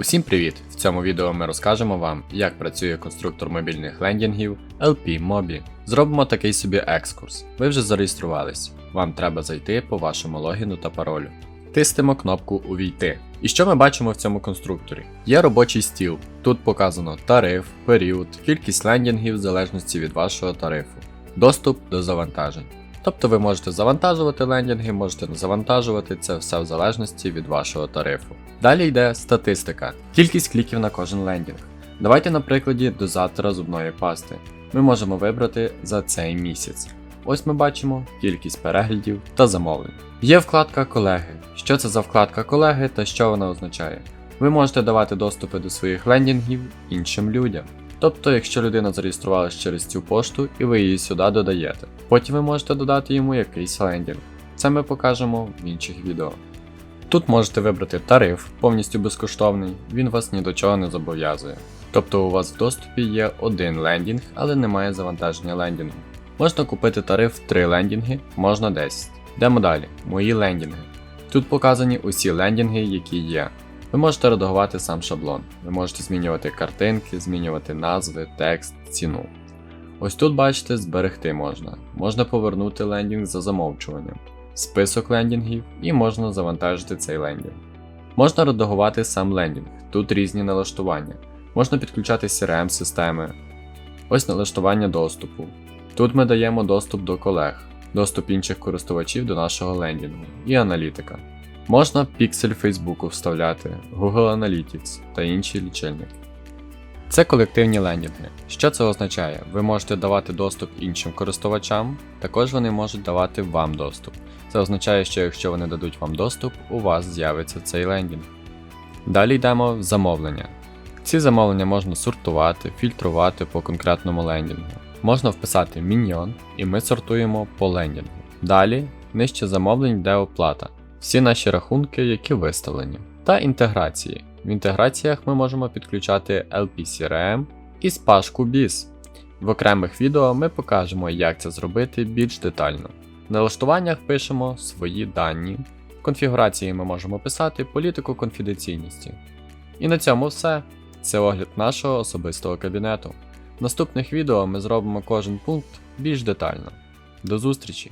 Усім привіт! В цьому відео ми розкажемо вам, як працює конструктор мобільних лендінгів LP Mobi. Зробимо такий собі екскурс. Ви вже зареєструвались. Вам треба зайти по вашому логіну та паролю. Тиснемо кнопку Увійти. І що ми бачимо в цьому конструкторі? Є робочий стіл. Тут показано тариф, період, кількість лендінгів в залежності від вашого тарифу, доступ до завантажень. Тобто ви можете завантажувати лендінги, можете не завантажувати це все в залежності від вашого тарифу. Далі йде статистика, кількість кліків на кожен лендінг. Давайте на прикладі дозатора зубної пасти. Ми можемо вибрати за цей місяць. Ось ми бачимо кількість переглядів та замовлень. Є вкладка колеги. Що це за вкладка колеги та що вона означає? Ви можете давати доступи до своїх лендінгів іншим людям. Тобто, якщо людина зареєструвалась через цю пошту і ви її сюди додаєте. Потім ви можете додати йому якийсь лендінг. Це ми покажемо в інших відео. Тут можете вибрати тариф, повністю безкоштовний, він вас ні до чого не зобов'язує. Тобто у вас в доступі є один лендінг, але немає завантаження лендінгу. Можна купити тариф 3 лендінги, можна 10. Йдемо далі. Мої лендінги. Тут показані усі лендінги, які є. Ви можете редагувати сам шаблон. Ви можете змінювати картинки, змінювати назви, текст, ціну. Ось тут бачите, зберегти можна. Можна повернути лендінг за замовчуванням, список лендінгів і можна завантажити цей лендінг. Можна редагувати сам лендінг, тут різні налаштування. Можна підключати crm системи Ось налаштування доступу. Тут ми даємо доступ до колег, доступ інших користувачів до нашого лендінгу і аналітика. Можна піксель Фейсбуку вставляти, Google Analytics та інші лічильники. Це колективні лендінги. Що це означає? Ви можете давати доступ іншим користувачам, також вони можуть давати вам доступ. Це означає, що якщо вони дадуть вам доступ, у вас з'явиться цей лендінг. Далі йдемо в замовлення. Ці замовлення можна сортувати, фільтрувати по конкретному лендінгу. Можна вписати міньйон, і ми сортуємо по лендінгу. Далі, нижче замовлень йде оплата, всі наші рахунки, які виставлені, та інтеграції. В інтеграціях ми можемо підключати LP-CRM і Spashku BIS. В окремих відео ми покажемо, як це зробити більш детально. В налаштуваннях пишемо свої дані. В конфігурації ми можемо писати політику конфіденційності. І на цьому все. Це огляд нашого особистого кабінету. В наступних відео ми зробимо кожен пункт більш детально. До зустрічі!